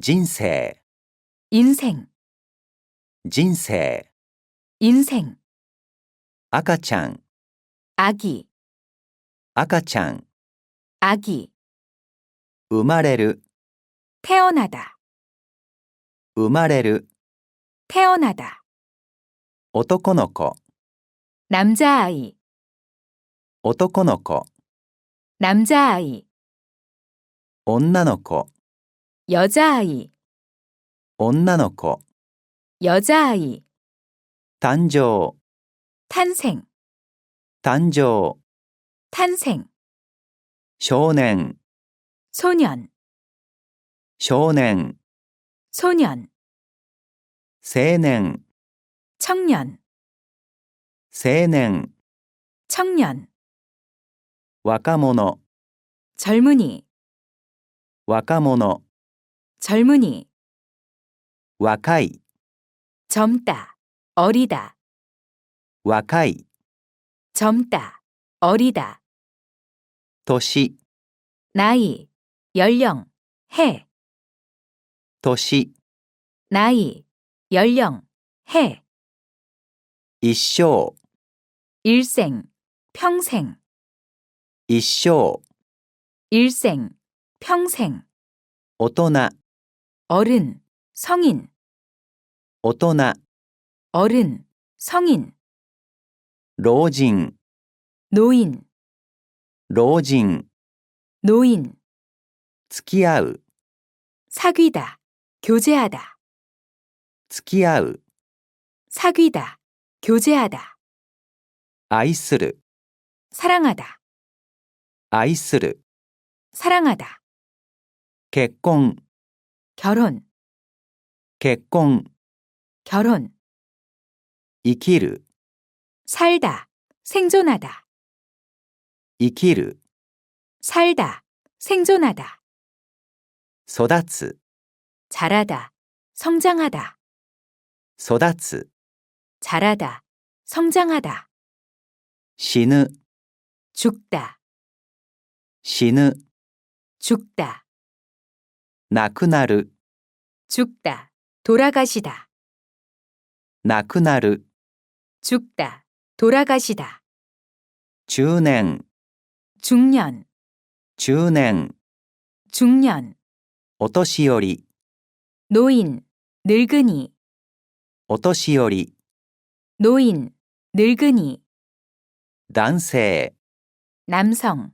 人生、 인생, 人生、 인생, 赤ちゃん、 아기, 赤ちゃん、 아기, 生まれる、 태어나다, 生まれる、 태어나다, 男の子、 남자아이, 男の子、 남자아이, 女の子、 여자아이, 女の子、 여자아이, 誕生、 탄생, 誕生、 탄생, 少年、 소년, 少年、 소년, 青年、 청년, 青年、 청년, 若者、 젊은이, 若者、 젊은이, 若い、 젊다, 어리다, 若い、 젊다, 어리다, 年、 나이, 연령, 해, 年、 나이, 연령, 해, 一生、 일생, 평생, 一生、 일생, 평생, 大人、 어른, 성인, 大人、 어른, 성인, 老人、 노인, 老人、 노인, 付き合う、 사귀다, 교제하다, 付き合う、 사귀다, 교제하다, 愛する、 사랑하다, 愛する、 사랑하다, 結婚、 결혼, 結婚、 결혼, 生きる、 살다, 생존하다, 生きる、 살다, 생존하다, 育つ、 자라다, 성장하다, 育つ、 자라다, 성장하다, 死ぬ、 죽다, 死ぬ、 죽다, 亡くなる、 죽다, 돌아가시다, 亡くなる、 죽다, 돌아가시다, 中年、 중년, 中年、 중년, お年寄り、 노인, 늙은이, お年寄り、 노인, 늙은이, 男性、 남성,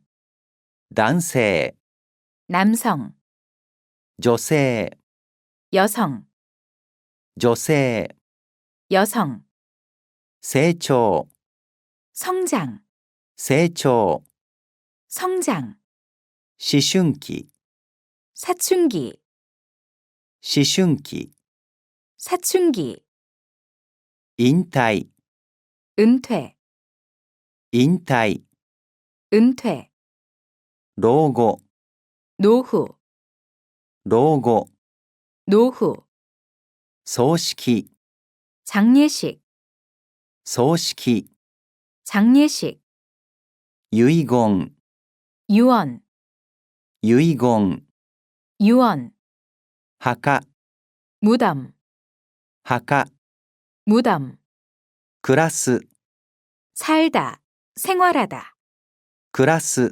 男性、 남성, 여세 여성. 여세 여성. 세초 성장. 세초 성장. 시춘기 사춘기. 시춘기 사춘기. 인타이 은퇴. 인타이 은퇴. 로고 노후. 老後、 노후, 葬式、 장례식, 葬式、 장례식, 遺言、 유언, 遺言、 유언, 墓、 무덤, 墓、 무덤, 暮らす、 살다, 생활하다, 暮らす、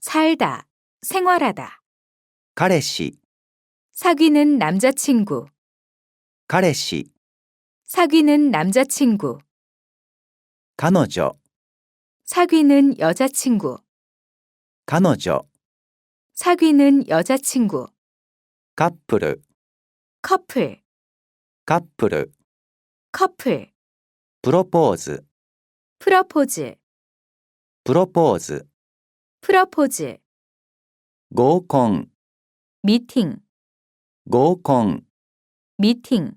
살다, 생활하다, 가래시 사귀는 남자친구. 가래시 사귀는 남자친구. 가노조 사귀는 여자친구. 가노조 사귀는 여자친구. 카프르 커플. 카프르 커플. 프로포즈. 프로포즈. 프로포즈. 프로포즈. 고콘 미팅, 合コン、 미팅,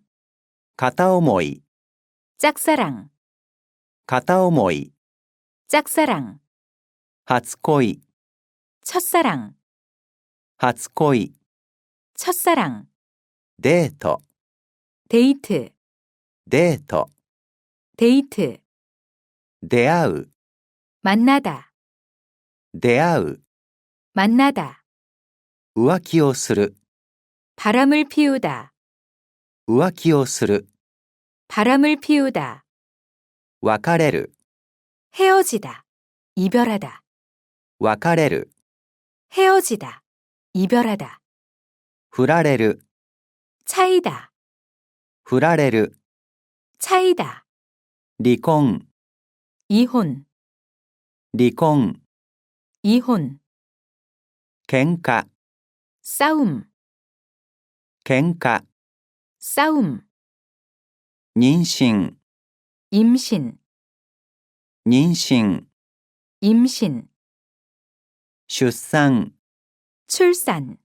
片思い、 짝사랑, 片思い、 짝사랑, 初恋、 첫사랑, 初恋、 첫사랑, デート、 데이트, デート、 데이트, 出会う、 만나다, 出会う、 만나다, 浮気をする、 바람을 피우다. 浮気をする、 바람을 피우다. 別れる、 헤어지다. 이별하다. 別れる、 헤어지다. 이별하다. 振られる、 차이다. 振られる、 차이다. 離婚、 이혼. 離婚、 이혼. 喧嘩、 싸움. 喧嘩、 싸움. 妊娠、 임신. 妊娠、 임신. 出産、 출산.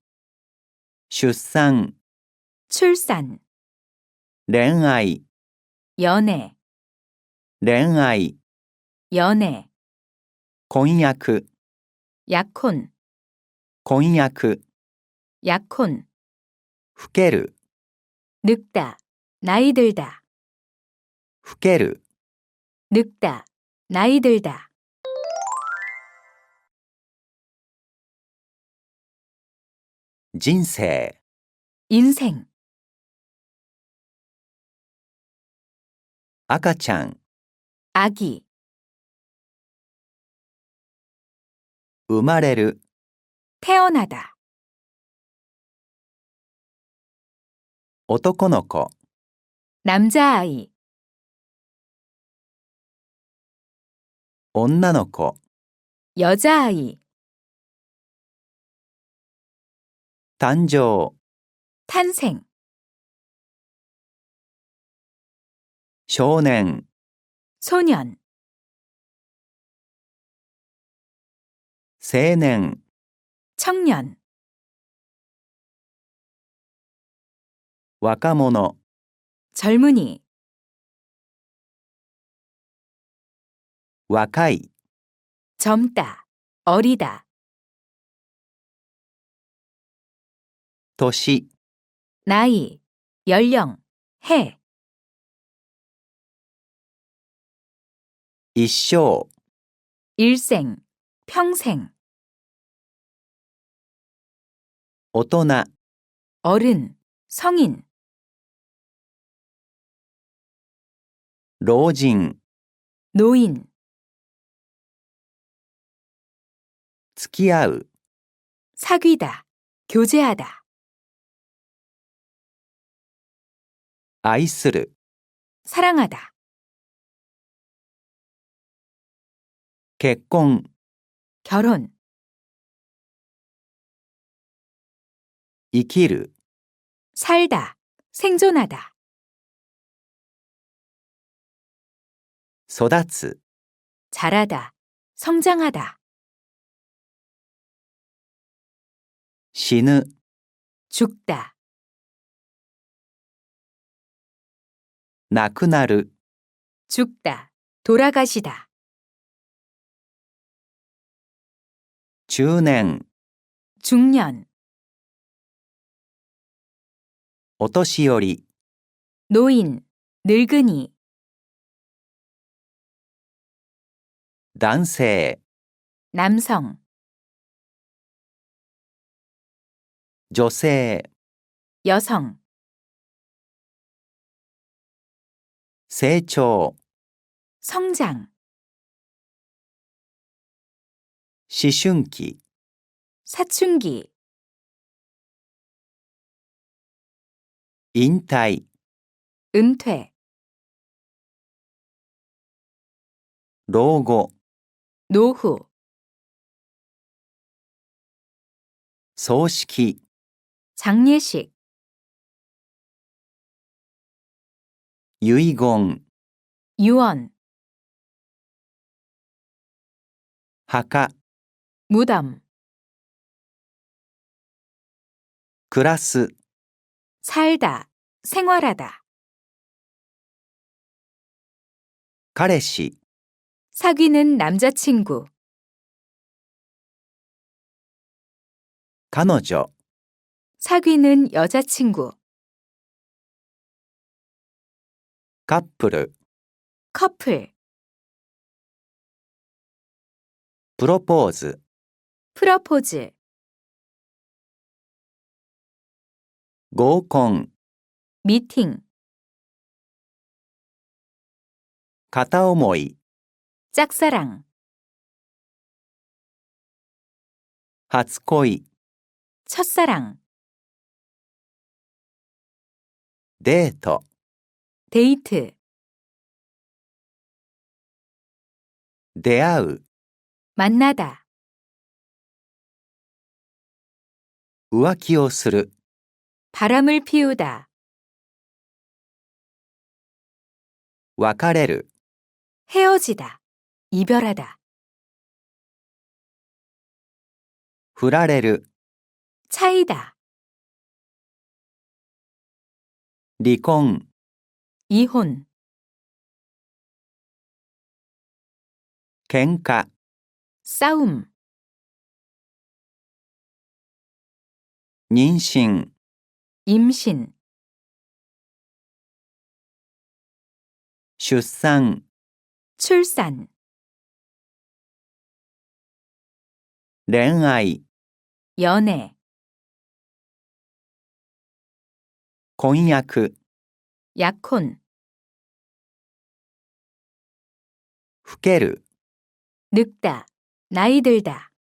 出産、 출산. 恋愛、 연애. 恋愛、 연애. 婚約、 약혼. 婚約、 약혼. 老ける、 늙다. 나이 들다. 老ける、 늙다. 나이 들다. 人生、 인생. 赤ちゃん、 아기. 生まれる、 태어나다. 男の子、 남자아이. 女の子、 여자아이. 誕生、 탄생. 少年、 소년. 青年、 청년. 와카모노 젊은이. 와카이 젊다. 어리다. 도시 나이. 연령. 해. 일쇼 일생. 평생. 오토나。 어른. 성인. 老人、 노인. 付き合う、 사귀다. 교제하다. 愛する、 사랑하다. 結婚、 결혼. 生きる、 살다. 생존하다. 育つ、 자라다. 성장하다. 死ぬ、 죽다. 亡くなる、 죽다. 돌아가시다. 中年、 중년. お年寄り、 노인. 늙은이. 男性、 남성. 女性、 여성. 成長、 성장. 思春期、 사춘기. 引退、 은퇴. 老後、 노후. 소식 장례식. 유이공. 유언. 하카. 무담 그라스. 살다. 생활하다. 카레시 사귀는 남자친구. 彼女、 사귀는 여자친구. カップル、 커플. プロポーズ、 프러포즈. 合コン、 미팅, 片思い、 짝사랑, 初恋、 첫사랑, デート、 데이트, 出会う、 만나다, 浮気をする、 바람을 피우다, 別れる、 헤어지다, 이별하다, 振られる、 차이다, 離婚、 이혼, 喧嘩、 싸움, 妊娠、 임신, 出産、 출산, 恋愛、 연애, 婚約、 약혼, 老ける。 늙다, 나이 들다.